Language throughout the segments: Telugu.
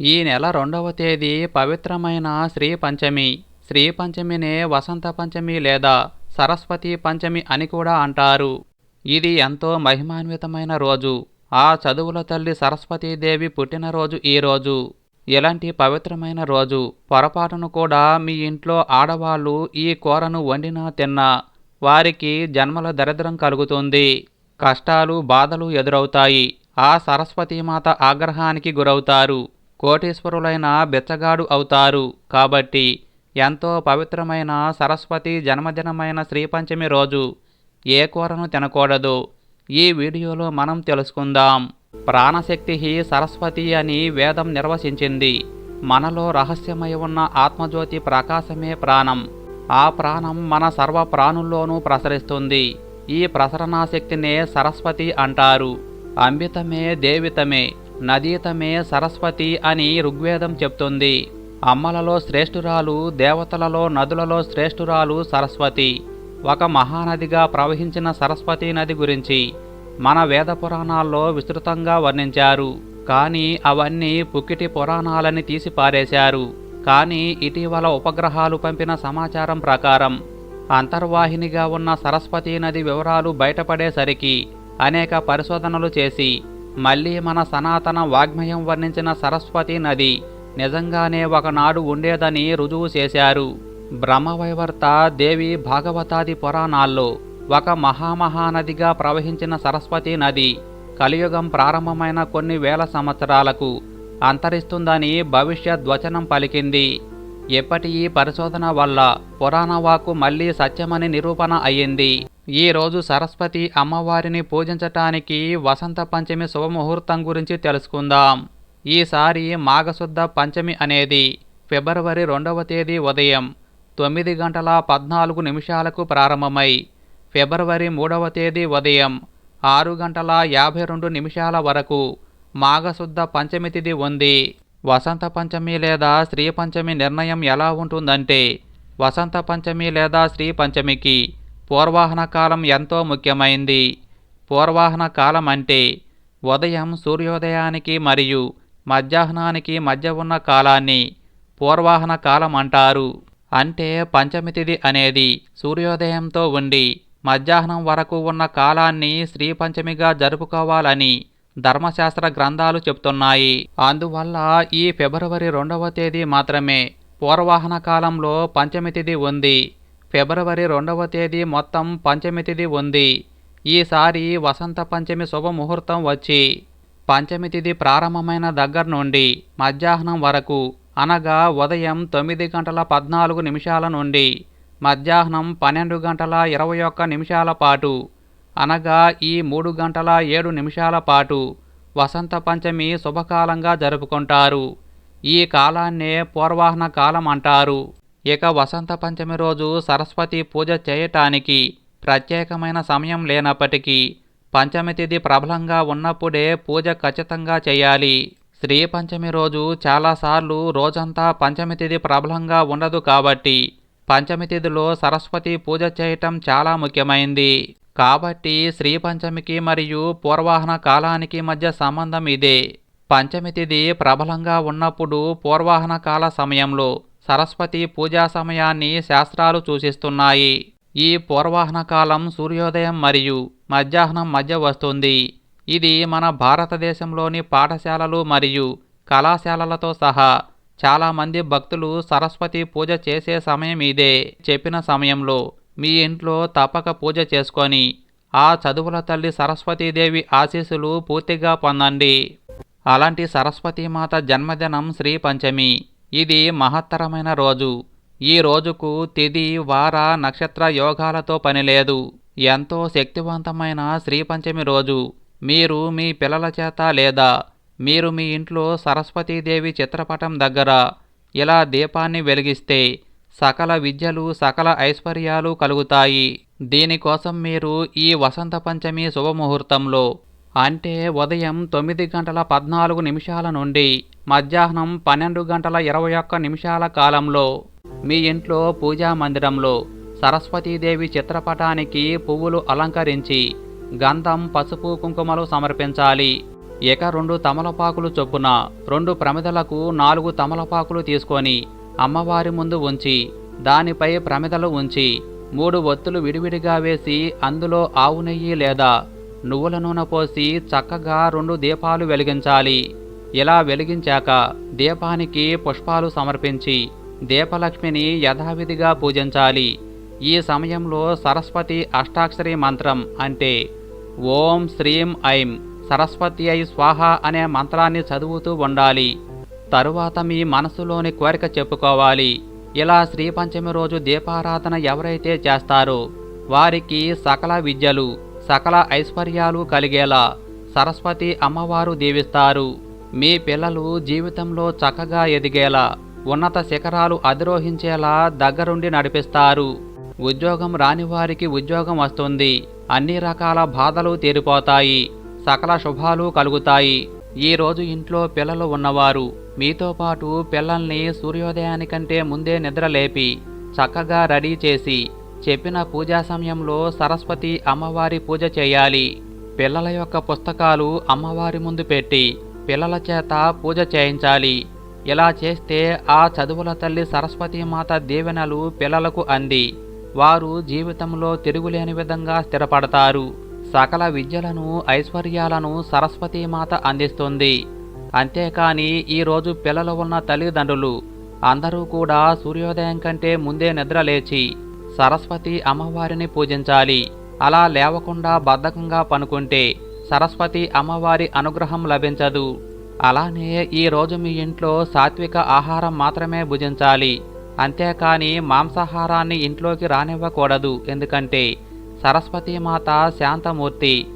ఈ నెల రెండవ తేదీ పవిత్రమైన శ్రీ పంచమి. శ్రీ పంచమినే వసంత పంచమి లేదా సరస్వతి పంచమి అని కూడా అంటారు. ఇది ఎంతో మహిమాన్వితమైన రోజు. ఆ చదువుల తల్లి సరస్వతీదేవి పుట్టినరోజు ఈ రోజు. ఇలాంటి పవిత్రమైన రోజు పొరపాటును కూడా మీ ఇంట్లో ఆడవాళ్ళు ఈ కూరను వండినా తిన్నా వారికి జన్మల దరిద్రం కలుగుతుంది. కష్టాలు బాధలు ఎదురవుతాయి. ఆ సరస్వతీమాత ఆగ్రహానికి గురవుతారు. కోటీశ్వరులైన బెచ్చగాడు అవుతారు. కాబట్టి ఎంతో పవిత్రమైన సరస్వతి జన్మదినమైన శ్రీపంచమి రోజు ఏ కూరను తినకూడదు? ఈ వీడియోలో మనం తెలుసుకుందాం. ప్రాణశక్తి సరస్వతి అని వేదం నిర్వచించింది. మనలో రహస్యమై ఉన్న ఆత్మజ్యోతి ప్రకాశమే ప్రాణం. ఆ ప్రాణం మన సర్వ ప్రాణుల్లోనూ ప్రసరిస్తుంది. ఈ ప్రసరణా శక్తినే సరస్వతి అంటారు. అంబితమే దేవితమే. నదీతమే సరస్వతి అని ఋగ్వేదం చెప్తుంది. అమ్మలలో శ్రేష్ఠురాలు దేవతలలో నదులలో శ్రేష్ఠురాలు సరస్వతి. ఒక మహానదిగా ప్రవహించిన సరస్వతి నది గురించి మన వేద పురాణాల్లో విస్తృతంగా వర్ణించారు. కానీ అవన్నీ పుక్కిటి పురాణాలని తీసిపారేశారు కానీ ఇటీవల ఉపగ్రహాలు పంపిన సమాచారం ప్రకారం అంతర్వాహినిగా ఉన్న సరస్వతీ నది వివరాలు బయటపడేసరికి అనేక పరిశోధనలు చేసి మళ్ళీ మన సనాతన వాగ్మయం వర్ణించిన సరస్వతి నది నిజంగానే ఒకనాడు ఉండేదని రుజువు చేశారు. బ్రహ్మవైవర్త దేవి భాగవతాది పురాణాల్లో ఒక మహామహానదిగా ప్రవహించిన సరస్వతి నది కలియుగం ప్రారంభమైన కొన్ని వేల సంవత్సరాలకు అంతరిస్తుందని భవిష్యద్వచనం పలికింది. ఎప్పటి ఈ పరిశోధన వల్ల పురాణవాకు మళ్ళీ సత్యమని నిరూపణ అయ్యింది. ఈరోజు సరస్వతి అమ్మవారిని పూజించటానికి వసంత పంచమి శుభముహూర్తం గురించి తెలుసుకుందాం. ఈసారి మాఘశుద్ధ పంచమి అనేది ఫిబ్రవరి రెండవ తేదీ ఉదయం తొమ్మిది గంటల పద్నాలుగు నిమిషాలకు ప్రారంభమై ఫిబ్రవరి మూడవ తేదీ ఉదయం ఆరు గంటల యాభై రెండు నిమిషాల వరకు మాఘశుద్ధ పంచమి తిథి ఉంది. వసంత పంచమి లేదా శ్రీ పంచమి నిర్ణయం ఎలా ఉంటుందంటే వసంత పంచమి లేదా శ్రీ పంచమికి పూర్వాహన కాలం ఎంతో ముఖ్యమైంది. పూర్వాహన కాలం అంటే ఉదయం సూర్యోదయానికి మరియు మధ్యాహ్నానికి మధ్య ఉన్న కాలాన్ని పూర్వాహన కాలం అంటారు. అంటే పంచమి తిథి అనేది సూర్యోదయంతో ఉండి మధ్యాహ్నం వరకు ఉన్న కాలాన్ని శ్రీ పంచమిగా జరుపుకోవాలని ధర్మశాస్త్ర గ్రంథాలు చెప్తున్నాయి. అందువల్ల ఈ ఫిబ్రవరి రెండవ తేదీ మాత్రమే పూర్వాహన కాలంలో పంచమి తిథి ఉంది. ఫిబ్రవరి రెండవ తేదీ మొత్తం పంచమి తిథి ఉంది. ఈసారి వసంత పంచమి శుభముహూర్తం వచ్చి పంచమి తిథి ప్రారంభమైన దగ్గర నుండి మధ్యాహ్నం వరకు అనగా ఉదయం తొమ్మిది గంటల పద్నాలుగు నిమిషాల నుండి మధ్యాహ్నం పన్నెండు గంటల ఇరవై ఒక్క నిమిషాల పాటు అనగా ఈ మూడు గంటల ఏడు నిమిషాల పాటు వసంత పంచమి శుభకాలంగా జరుపుకుంటారు. ఈ కాలాన్నే పూర్వాహ్న కాలం అంటారు. ఇక వసంత పంచమి రోజు సరస్వతి పూజ చేయటానికి ప్రత్యేకమైన సమయం లేనప్పటికీ పంచమి తిథి ప్రబలంగా ఉన్నప్పుడే పూజ ఖచ్చితంగా చేయాలి. శ్రీ పంచమి రోజు చాలాసార్లు రోజంతా పంచమి తిథి ప్రబలంగా ఉండదు కాబట్టి పంచమి తిథిలో సరస్వతి పూజ చేయటం చాలా ముఖ్యమైంది. కాబట్టి శ్రీ పంచమికి మరియు పూర్వాహన కాలానికి మధ్య సంబంధం ఇదే. పంచమి తిథి ప్రబలంగా ఉన్నప్పుడు పూర్వాహన కాల సమయంలో సరస్వతి పూజా సమయాన్ని శాస్త్రాలు సూచిస్తున్నాయి ఈ పూర్వాహన కాలం సూర్యోదయం మరియు మధ్యాహ్నం మధ్య వస్తుంది. ఇది మన భారతదేశంలోని పాఠశాలలు మరియు కళాశాలలతో సహా చాలామంది భక్తులు సరస్వతి పూజ చేసే సమయం ఇదే చెప్పిన సమయంలో మీ ఇంట్లో తప్పక పూజ చేసుకొని ఆ చదువుల తల్లి సరస్వతీదేవి ఆశీస్సులు పూర్తిగా పొందండి. అలాంటి సరస్వతీమాత జన్మదినం శ్రీ పంచమి. ఇది మహత్తరమైన రోజు. ఈ రోజుకు తిది వార నక్షత్ర యోగాలతో పనిలేదు ఎంతో శక్తివంతమైన శ్రీపంచమి రోజు. మీరు మీ పిల్లల చేత లేదా మీరు మీ ఇంట్లో సరస్వతీదేవి చిత్రపటం దగ్గర ఇలా దీపాన్ని వెలిగిస్తే సకల విద్యలు సకల ఐశ్వర్యాలు కలుగుతాయి. దీనికోసం మీరు ఈ వసంత పంచమి శుభముహూర్తంలో అంటే ఉదయం తొమ్మిది గంటల పద్నాలుగు నిమిషాల నుండి మధ్యాహ్నం పన్నెండు గంటల ఇరవై ఒక్క నిమిషాల కాలంలో మీ ఇంట్లో పూజా మందిరంలో సరస్వతీదేవి చిత్రపటానికి పువ్వులు అలంకరించి గంధం పసుపు కుంకుమలు సమర్పించాలి. ఇక రెండు తమలపాకులు చొప్పున రెండు ప్రమిదలకు నాలుగు తమలపాకులు తీసుకొని అమ్మవారి ముందు ఉంచి దానిపై ప్రమిదలు ఉంచి మూడు ఒత్తులు విడివిడిగా వేసి అందులో ఆవు నెయ్యి లేదా నువ్వుల నూనె పోసి చక్కగా రెండు దీపాలు వెలిగించాలి. ఇలా వెలిగించాక దీపానికి పుష్పాలు సమర్పించి దీపలక్ష్మిని యథావిధిగా పూజించాలి. ఈ సమయంలో సరస్వతి అష్టాక్షరి మంత్రం అంటే ఓం శ్రీం ఐం సరస్వతి ఐ స్వాహ అనే మంత్రాన్ని చదువుతూ ఉండాలి. తరువాత మీ మనసులోని కోరిక చెప్పుకోవాలి. ఇలా శ్రీ పంచమి రోజు దీపారాధన ఎవరైతే చేస్తారో వారికి సకల విద్యలు సకల ఐశ్వర్యాలు కలిగేలా సరస్వతి అమ్మవారు దీవిస్తారు. మీ పిల్లలు జీవితంలో చక్కగా ఎదిగేలా ఉన్నత శిఖరాలు అధిరోహించేలా దగ్గరుండి నడిపిస్తారు. ఉద్యోగం రాని వారికి ఉద్యోగం వస్తుంది. అన్ని రకాల బాధలు తీరిపోతాయి. సకల శుభాలు కలుగుతాయి. ఈ రోజు ఇంట్లో పిల్లలు ఉన్నవారు మీతో పాటు పిల్లల్ని సూర్యోదయానికంటే ముందే నిద్రలేపి చక్కగా రెడీ చేసి చెప్పిన పూజా సమయంలో సరస్వతి అమ్మవారి పూజ చేయాలి. పిల్లల యొక్క పుస్తకాలు అమ్మవారి ముందు పెట్టి పిల్లల చేత పూజ చేయించాలి. ఇలా చేస్తే ఆ చదువుల తల్లి సరస్వతి మాత దీవెనలు పిల్లలకు అంది. వారు జీవితంలో తిరుగులేని విధంగా స్థిరపడతారు. సకల విద్యలను ఐశ్వర్యాలను సరస్వతి మాత అందిస్తుంది. అంతేకాని ఈరోజు పిల్లలు ఉన్న తల్లిదండ్రులు అందరూ కూడా సూర్యోదయం కంటే ముందే నిద్రలేచి సరస్వతి అమ్మవారిని పూజించాలి. అలా లేవకుండా బద్ధకంగా పనుకుంటే సరస్వతి అమ్మవారి అనుగ్రహం లభించదు. అలానే ఈ రోజు మీ ఇంట్లో సాత్విక ఆహారం మాత్రమే భుజించాలి. అంతేకాని మాంసాహారాన్ని ఇంట్లోకి రానివ్వకూడదు. ఎందుకంటే సరస్వతి మాత శాంతమూర్తి.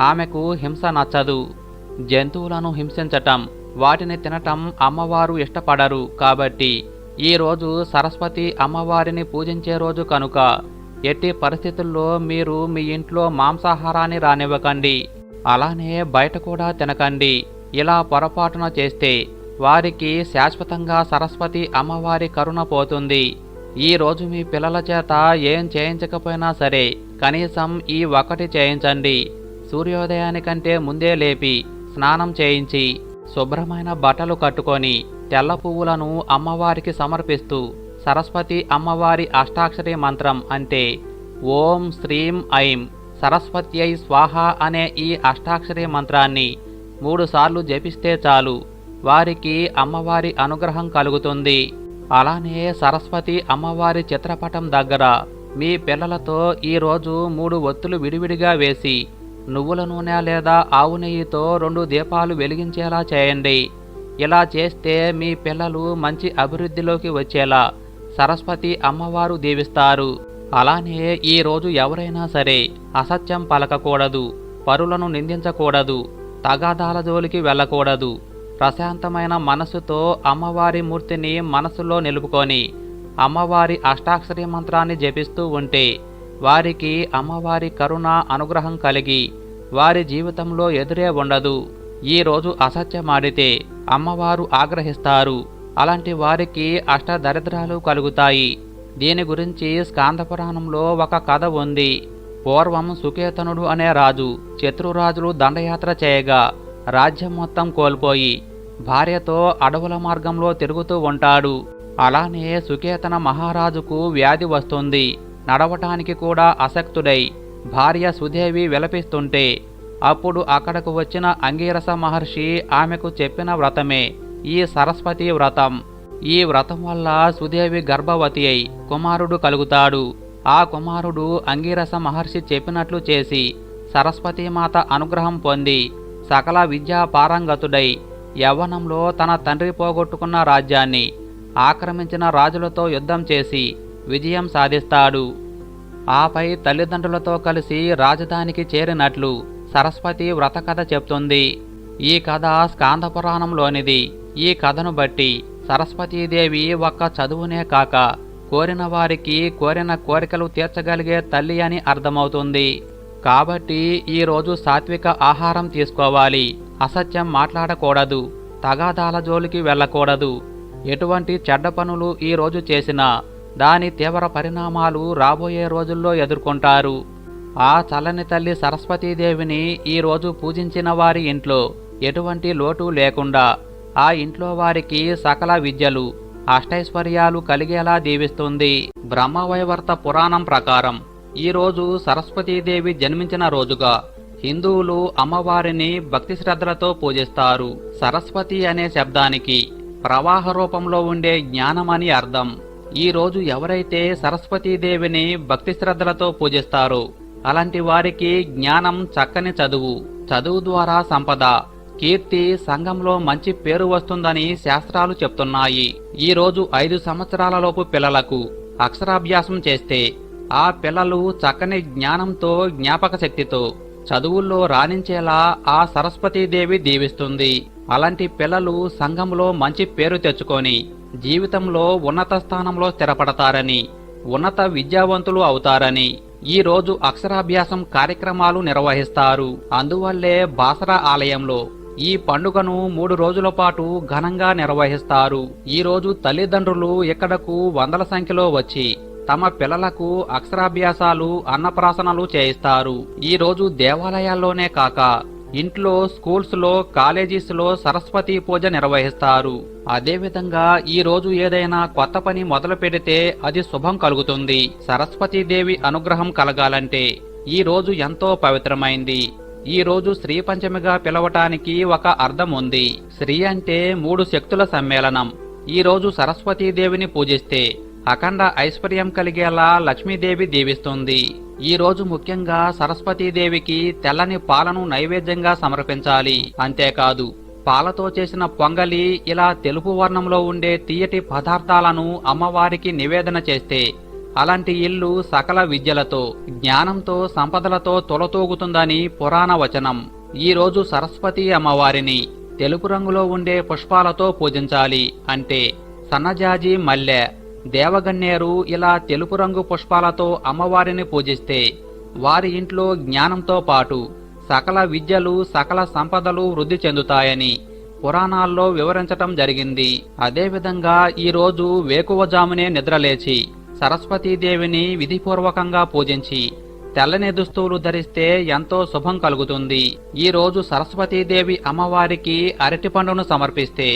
ఆమెకు హింస నచ్చదు. జంతువులను హింసించటం వాటిని తినటం అమ్మవారు ఇష్టపడరు. కాబట్టి ఈ రోజు సరస్వతి అమ్మవారిని పూజించే రోజు కనుక ఎట్టి పరిస్థితుల్లో మీరు మీ ఇంట్లో మాంసాహారాన్ని రానివ్వకండి. అలానే బయట కూడా తినకండి. ఇలా పొరపాటున చేస్తే వారికి శాశ్వతంగా సరస్వతి అమ్మవారి కరుణ పోతుంది. ఈ రోజు మీ పిల్లల చేత ఏం చేయించకపోయినా సరే కనీసం ఈ ఒకటి చేయించండి. సూర్యోదయానికంటే ముందే లేపి స్నానం చేయించి శుభ్రమైన బట్టలు కట్టుకొని తెల్ల పువ్వులను అమ్మవారికి సమర్పిస్తూ సరస్వతి అమ్మవారి అష్టాక్షరి మంత్రం అంటే ఓం శ్రీం ఐం సరస్వత్యై స్వాహ అనే ఈ అష్టాక్షరి మంత్రాన్ని మూడుసార్లు జపిస్తే చాలు. వారికి అమ్మవారి అనుగ్రహం కలుగుతుంది. అలానే సరస్వతి అమ్మవారి చిత్రపటం దగ్గర మీ పిల్లలతో ఈరోజు మూడు ఒత్తులు విడివిడిగా వేసి నువ్వుల నూనె లేదా ఆవు నెయ్యితో రెండు దీపాలు వెలిగించేలా చేయండి. ఇలా చేస్తే మీ పిల్లలు మంచి అభివృద్ధిలోకి వచ్చేలా సరస్వతి అమ్మవారు దీవిస్తారు. అలానే ఈ రోజు ఎవరైనా సరే అసత్యం పలకకూడదు పరులను నిందించకూడదు తగాదాల జోలికి వెళ్ళకూడదు. ప్రశాంతమైన మనసుతో అమ్మవారి మూర్తిని మనసులో నిలుపుకొని అమ్మవారి అష్టాక్షరి మంత్రాన్ని జపిస్తూ ఉంటే వారికి అమ్మవారి కరుణ అనుగ్రహం కలిగి వారి జీవితంలో ఎదురే ఉండదు. ఈ రోజు అసత్యమాడితే అమ్మవారు ఆగ్రహిస్తారు. అలాంటి వారికి అష్టదరిద్రాలు కలుగుతాయి. దీని గురించి స్కాందపురాణంలో ఒక కథ ఉంది. పూర్వం సుకేతనుడు అనే రాజు శత్రురాజులు దండయాత్ర చేయగా రాజ్యం మొత్తం కోల్పోయి భార్యతో అడవుల మార్గంలో తిరుగుతూ ఉంటాడు. అలానే సుకేతన మహారాజుకు వ్యాధి వస్తుంది. నడవటానికి కూడా అసక్తుడై భార్య సుదేవి విలపిస్తుంటే అప్పుడు అక్కడకు వచ్చిన అంగీరస మహర్షి ఆమెకు చెప్పిన వ్రతమే ఈ సరస్వతి వ్రతం. ఈ వ్రతం వల్ల సుదేవి గర్భవతి అయి కుమారుడు కలుగుతాడు. ఆ కుమారుడు అంగీరస మహర్షి చెప్పినట్లు చేసి సరస్వతీమాత అనుగ్రహం పొంది సకల విద్యా పారంగతుడై యవ్వనంలో తన తండ్రి పోగొట్టుకున్న రాజ్యాన్ని ఆక్రమించిన రాజులతో యుద్ధం చేసి విజయం సాధిస్తాడు. ఆపై తల్లిదండ్రులతో కలిసి రాజధానికి చేరినట్లు సరస్వతి వ్రత కథ చెప్తుంది. ఈ కథ స్కాందపురాణంలోనిది ఈ కథను బట్టి సరస్వతీదేవి ఒక్క చదువునే కాక కోరిన వారికి కోరిన కోరికలు తీర్చగలిగే తల్లి అని అర్థమవుతుంది. కాబట్టి ఈరోజు సాత్విక ఆహారం తీసుకోవాలి. అసత్యం మాట్లాడకూడదు. తగాదాల జోలికి వెళ్ళకూడదు. ఎటువంటి చెడ్డ పనులు ఈరోజు చేసినా దాని తీవ్ర పరిణామాలు రాబోయే రోజుల్లో ఎదుర్కొంటారు. ఆ చల్లని తల్లి సరస్వతీదేవిని ఈరోజు పూజించిన వారి ఇంట్లో ఎటువంటి లోటు లేకుండా ఆ ఇంట్లో వారికి సకల విద్యలు అష్టైశ్వర్యాలు కలిగేలా దీవిస్తుంది. బ్రహ్మవైవర్త పురాణం ప్రకారం ఈరోజు సరస్వతీదేవి జన్మించిన రోజుగా హిందువులు అమ్మవారిని భక్తి శ్రద్ధలతో పూజిస్తారు. సరస్వతి అనే శబ్దానికి ప్రవాహ రూపంలో ఉండే జ్ఞానమని అర్థం. ఈ రోజు ఎవరైతే సరస్వతీదేవిని భక్తి శ్రద్ధలతో పూజిస్తారో అలాంటి వారికి జ్ఞానం చక్కని చదువు చదువు ద్వారా సంపద కీర్తి సంఘంలో మంచి పేరు వస్తుందని శాస్త్రాలు చెప్తున్నాయి. ఈ రోజు ఐదు సంవత్సరాలలోపు పిల్లలకు అక్షరాభ్యాసం చేస్తే ఆ పిల్లలు చక్కని జ్ఞానంతో జ్ఞాపక శక్తితో చదువుల్లో రాణించేలా ఆ సరస్వతీదేవి దీవిస్తుంది. అలాంటి పిల్లలు సంఘంలో మంచి పేరు తెచ్చుకొని జీవితంలో ఉన్నత స్థానంలో స్థిరపడతారని ఉన్నత విద్యావంతులు అవుతారని ఈ రోజు అక్షరాభ్యాసం కార్యక్రమాలు నిర్వహిస్తారు. అందువల్లే బాసరా ఆలయంలో ఈ పండుగను మూడు రోజుల పాటు ఘనంగా నిర్వహిస్తారు. ఈరోజు తల్లిదండ్రులు ఇక్కడకు వందల సంఖ్యలో వచ్చి తమ పిల్లలకు అక్షరాభ్యాసాలు అన్నప్రాసనలు చేయిస్తారు. ఈ రోజు దేవాలయాల్లోనే కాక ఇంట్లో స్కూల్స్లో కాలేజీస్లో సరస్వతి పూజ నిర్వహిస్తారు. అదేవిధంగా ఈ రోజు ఏదైనా కొత్త పని మొదలు పెడితే అది శుభం కలుగుతుంది. సరస్వతీదేవి అనుగ్రహం కలగాలంటే ఈ రోజు ఎంతో పవిత్రమైంది. ఈ రోజు శ్రీ పంచమిగా పిలవటానికి ఒక అర్థం ఉంది శ్రీ అంటే మూడు శక్తుల సమ్మేళనం. ఈ రోజు సరస్వతీదేవిని పూజిస్తే అఖండ ఐశ్వర్యం కలిగేలా లక్ష్మీదేవి దీవిస్తుంది. ఈ రోజు ముఖ్యంగా సరస్వతీదేవికి తెల్లని పాలను నైవేద్యంగా సమర్పించాలి. అంతేకాదు పాలతో చేసిన పొంగలి ఇలా తెలుపు వర్ణంలో ఉండే తీయటి పదార్థాలను అమ్మవారికి నివేదన చేస్తే అలాంటి ఇల్లు సకల విద్యలతో జ్ఞానంతో సంపదలతో తొలతూగుతుందని పురాణ వచనం. ఈరోజు సరస్వతి అమ్మవారిని తెలుపు రంగులో ఉండే పుష్పాలతో పూజించాలి అంటే సన్నజాజి మల్లె దేవగన్నేరు ఇలా తెలుపు రంగు పుష్పాలతో అమ్మవారిని పూజిస్తే వారి ఇంట్లో జ్ఞానంతో పాటు సకల విద్యలు సకల సంపదలు వృద్ధి చెందుతాయని పురాణాల్లో వివరించటం జరిగింది. అదేవిధంగా ఈ రోజు వేకువజామునే నిద్రలేచి సరస్వతీదేవిని విధిపూర్వకంగా పూజించి తెల్లని దుస్తువులు ధరిస్తే ఎంతో శుభం కలుగుతుంది. ఈ రోజు సరస్వతీదేవి అమ్మవారికి అరటిపండును సమర్పిస్తే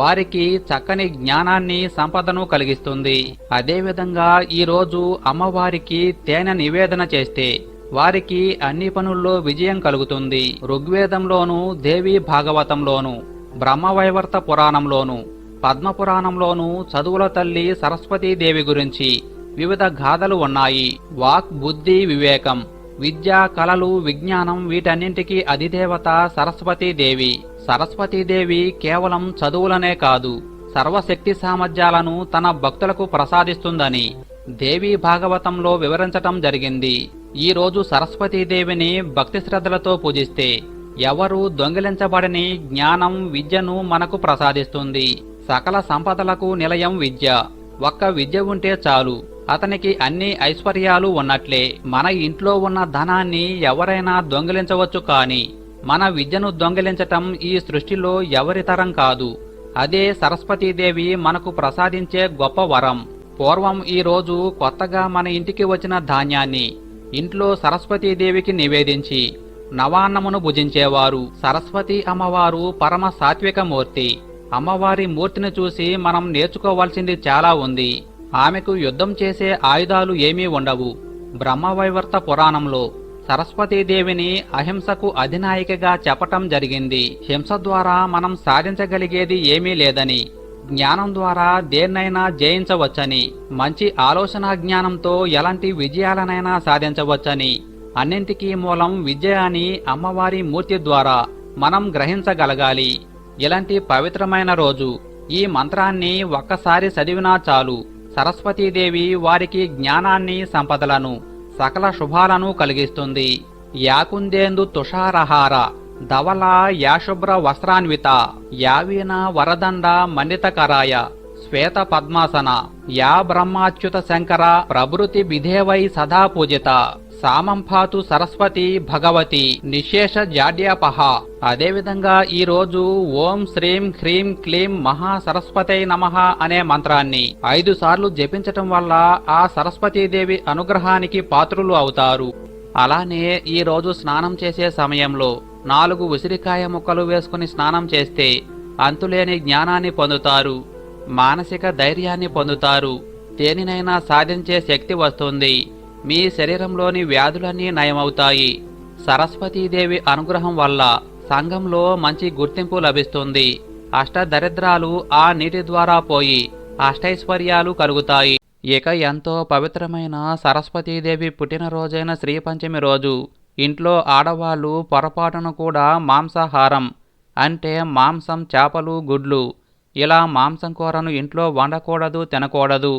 వారికి చక్కని జ్ఞానాన్ని సంపదను కలిగిస్తుంది. అదేవిధంగా ఈ రోజు అమ్మవారికి తేనె నివేదన చేస్తే వారికి అన్ని పనుల్లో విజయం కలుగుతుంది. ఋగ్వేదంలోను దేవి భాగవతంలోను బ్రహ్మవైవర్త పురాణంలోను పద్మపురాణంలోనూ చదువుల తల్లి సరస్వతీదేవి గురించి వివిధ గాథలు ఉన్నాయి. వాక్ బుద్ధి వివేకం. విద్య కళలు విజ్ఞానం వీటన్నింటికీ అధిదేవత సరస్వతీదేవి. సరస్వతీదేవి కేవలం చదువులనే కాదు సర్వశక్తి సామర్థ్యాలను తన భక్తులకు ప్రసాదిస్తుందని దేవి భాగవతంలో వివరించటం జరిగింది. ఈరోజు సరస్వతీదేవిని భక్తి శ్రద్ధలతో పూజిస్తే ఎవరు దొంగిలించబడని జ్ఞానం విద్యను మనకు ప్రసాదిస్తుంది. సకల సంపదలకు నిలయం విద్య. ఒక్క విద్య ఉంటే చాలు. అతనికి అన్ని ఐశ్వర్యాలు ఉన్నట్లే. మన ఇంట్లో ఉన్న ధనాన్ని ఎవరైనా దొంగిలించవచ్చు కాని మన విద్యను దొంగిలించటం ఈ సృష్టిలో ఎవరి తరం కాదు. అదే సరస్వతీదేవి మనకు ప్రసాదించే గొప్ప వరం. పూర్వం ఈ రోజు కొత్తగా మన ఇంటికి వచ్చిన ధాన్యాన్ని ఇంట్లో సరస్వతీదేవికి నివేదించి నవాన్నమును భుజించేవారు సరస్వతి అమ్మవారు పరమ సాత్విక మూర్తి అమ్మవారి మూర్తిని చూసి మనం నేర్చుకోవాల్సింది చాలా ఉంది. ఆమెకు యుద్ధం చేసే ఆయుధాలు ఏమీ ఉండవు. బ్రహ్మవైవర్త పురాణంలో సరస్వతీదేవిని అహింసకు అధినాయికగా చెప్పటం జరిగింది. హింస ద్వారా మనం సాధించగలిగేది ఏమీ లేదని జ్ఞానం ద్వారా దేన్నైనా జయించవచ్చని మంచి ఆలోచన జ్ఞానంతో ఎలాంటి విజయాలనైనా సాధించవచ్చని అన్నింటికీ మూలం విజయాన్ని అని అమ్మవారి మూర్తి ద్వారా మనం గ్రహించగలగాలి. ఇలాంటి పవిత్రమైన రోజు. ఈ మంత్రాన్ని ఒక్కసారి చదివినా చాలు. సరస్వతీదేవి వారికి జ్ఞానాన్ని సంపదలను సకల శుభాలను కలిగిస్తుంది. యాకుందేందు తుషారహార ధవల యాశుభ్ర వస్త్రాన్విత యావీన వరదండ మండితకరాయ శ్వేత పద్మాసన యా బ్రహ్మాచ్యుత శంకర ప్రభృతి విధేవై సదా పూజిత. సామంపాతు సరస్వతి భగవతి నిశేష జాడ్యాపహ. అదేవిధంగా ఈరోజు ఓం శ్రీం హ్రీం క్లీం మహా సరస్వతై నమః అనే మంత్రాన్ని ఐదు సార్లు జపించటం వల్ల ఆ సరస్వతీదేవి అనుగ్రహానికి పాత్రులు అవుతారు. అలానే ఈరోజు స్నానం చేసే సమయంలో నాలుగు ఉసిరికాయ ముక్కలు వేసుకుని స్నానం చేస్తే అంతులేని జ్ఞానాన్ని పొందుతారు. మానసిక ధైర్యాన్ని పొందుతారు. దేనినైనా సాధించే శక్తి వస్తుంది. మీ శరీరంలోని వ్యాధులన్నీ నయమవుతాయి. సరస్వతీదేవి అనుగ్రహం వల్ల సంఘంలో మంచి గుర్తింపు లభిస్తుంది. అష్టదరిద్రాలు ఆ నీటి ద్వారా పోయి అష్టైశ్వర్యాలు కలుగుతాయి. ఇక ఎంతో పవిత్రమైన సరస్వతీదేవి పుట్టినరోజైన శ్రీపంచమి రోజు. ఇంట్లో ఆడవాళ్ళు పొరపాటును కూడా మాంసాహారం అంటే మాంసం చేపలు గుడ్లు ఇలా మాంసం కూరను ఇంట్లో వండకూడదు తినకూడదు.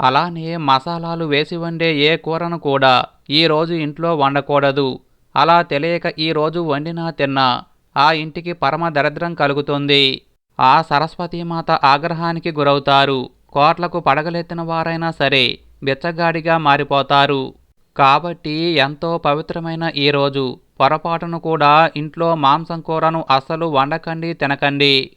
అలానే మసాలాలు వేసి వండే ఏ కూరను కూడా ఈ రోజు ఇంట్లో వండకూడదు. అలా తెలియక ఈరోజు వండినా తిన్నా. ఆ ఇంటికి పరమ దరిద్రం కలుగుతుంది. ఆ సరస్వతీమాత ఆగ్రహానికి గురవుతారు. కోట్లకు పడగలెత్తిన వారైనా సరే బిచ్చగాడిగా మారిపోతారు. కాబట్టి ఎంతో పవిత్రమైన ఈ రోజు. పొరపాటును కూడా ఇంట్లో మాంసం కూరను అస్సలు వండకండి తినకండి.